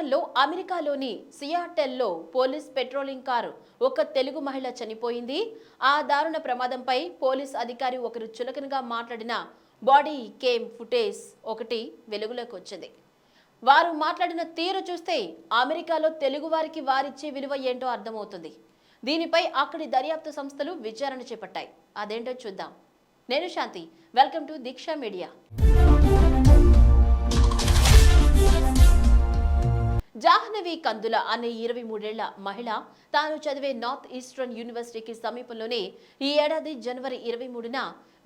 క్రమంలో అమెరికాలోని సియాటెల్లో police patrolling car ఒక తెలుగు మహిళ చనిపోయింది. ఆ దారుణ ప్రమాదంపై పోలీస్ అధికారి ఒకరు చులకనగా మాట్లాడిన బాడీ కేమ్ ఫుటేజ్ ఒకటి వెలుగులోకి వచ్చింది. వారు మాట్లాడిన తీరు చూస్తే అమెరికాలో తెలుగువారికి వారిచ్చే విలువ ఏంటో అర్థమవుతుంది. దీనిపై అక్కడి దర్యాప్తు సంస్థలు విచారణ చేపట్టాయి. అదేంటో చూద్దాం. నేను Shanti. Welcome to Deeksha media. Jahnavi Kandula అనే ఇరవై మూడేళ్ళ మహిళ తాను చదివే నార్త్ ఈస్టర్న్ యూనివర్సిటీకి సమీపంలోనే ఈ ఏడాది జనవరి ఇరవై మూడున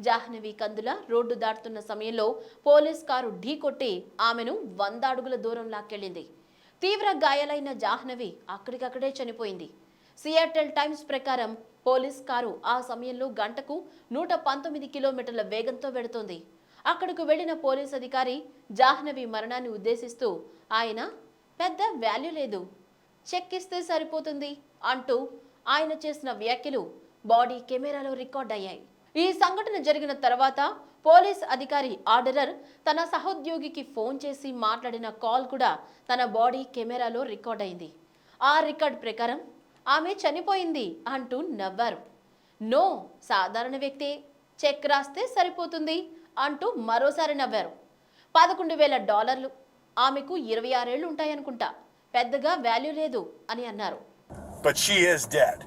జాహ్నవి కందుల రోడ్డు దాటుతున్న సమయంలో పోలీస్ కారు ఢీకొట్టి ఆమెను వంద అడుగుల దూరం లాక్కెళ్ళింది తీవ్ర గాయాలైన జాహ్నవి అక్కడికక్కడే చనిపోయింది. సియాటెల్ టైమ్స్ ప్రకారం పోలీస్ కారు ఆ సమయంలో గంటకు నూట పంతొమ్మిది కిలోమీటర్ల వేగంతో వెడుతోంది. అక్కడకు వెళ్ళిన పోలీస్ అధికారి జాహ్నవి మరణాన్ని ఉద్దేశిస్తూ ఆయన పెద్ద వాల్యూ లేదు. చెక్ ఇస్తే సరిపోతుంది అంటూ ఆయన చేసిన వ్యాఖ్యలు బాడీ కెమెరాలో రికార్డ్ అయ్యాయి. ఈ సంఘటన జరిగిన తర్వాత పోలీస్ అధికారి ఆర్డరర్ తన సహోద్యోగికి ఫోన్ చేసి మాట్లాడిన కాల్ కూడా తన బాడీ కెమెరాలో రికార్డ్ అయింది. ఆ రికార్డ్ ప్రకారం ఆమె చనిపోయింది అంటూ నవ్వారు. నో సాధారణ వ్యక్తే చెక్ రాస్తే సరిపోతుంది అంటూ మరోసారి నవ్వారు. పదకొండు వేల డాలర్లు ఆమెకు ఇరవై ఆరేళ్ళు ఉంటాయనుకుంటా పెద్దగా వాల్యూ లేదు అని అన్నారు But she is dead.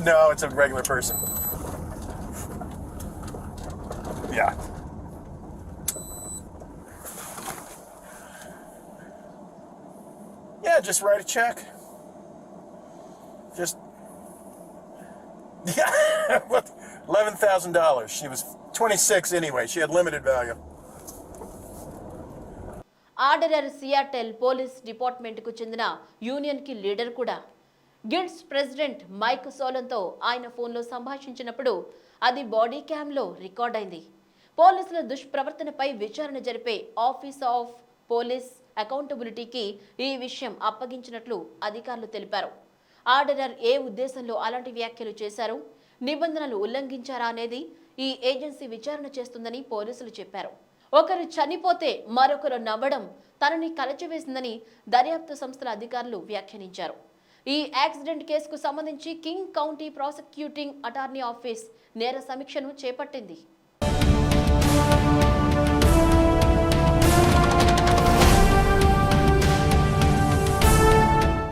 no, it's a regular person. Yeah. Yeah, just write a check. Just yeah, what? Eleven thousand dollars. She was twenty-six anyway. She had limited value. ఆర్డరర్ సియాటెల్ పోలీస్ డిపార్ట్మెంట్కు చెందిన యూనియన్కి leader కూడా గిడ్స్ president mic సోలంతో ఆయన ఫోన్లో సంభాషించినప్పుడు అది body క్యామ్లో record అయింది పోలీసుల దుష్ప్రవర్తనపై విచారణ జరిపే ఆఫీస్ ఆఫ్ పోలీస్ అకౌంటబిలిటీకి ఈ విషయం అప్పగించినట్లు అధికారులు తెలిపారు ఆర్డరర్ ఏ ఉద్దేశంలో అలాంటి వ్యాఖ్యలు చేశారు? నిబంధనలు ఉల్లంఘించారా అనేది ఈ ఏజెన్సీ విచారణ చేస్తుందని పోలీసులు చెప్పారు. ఒకరు చనిపోతే మరొకరు నవ్వడం తనని కలచివేసిందని దర్యాప్తు సంస్థల అధికారులు వ్యాఖ్యానించారు. ఈ యాక్సిడెంట్ కేసుకు సంబంధించి King County prosecuting attorney office నేర సమీక్షను చేపట్టింది.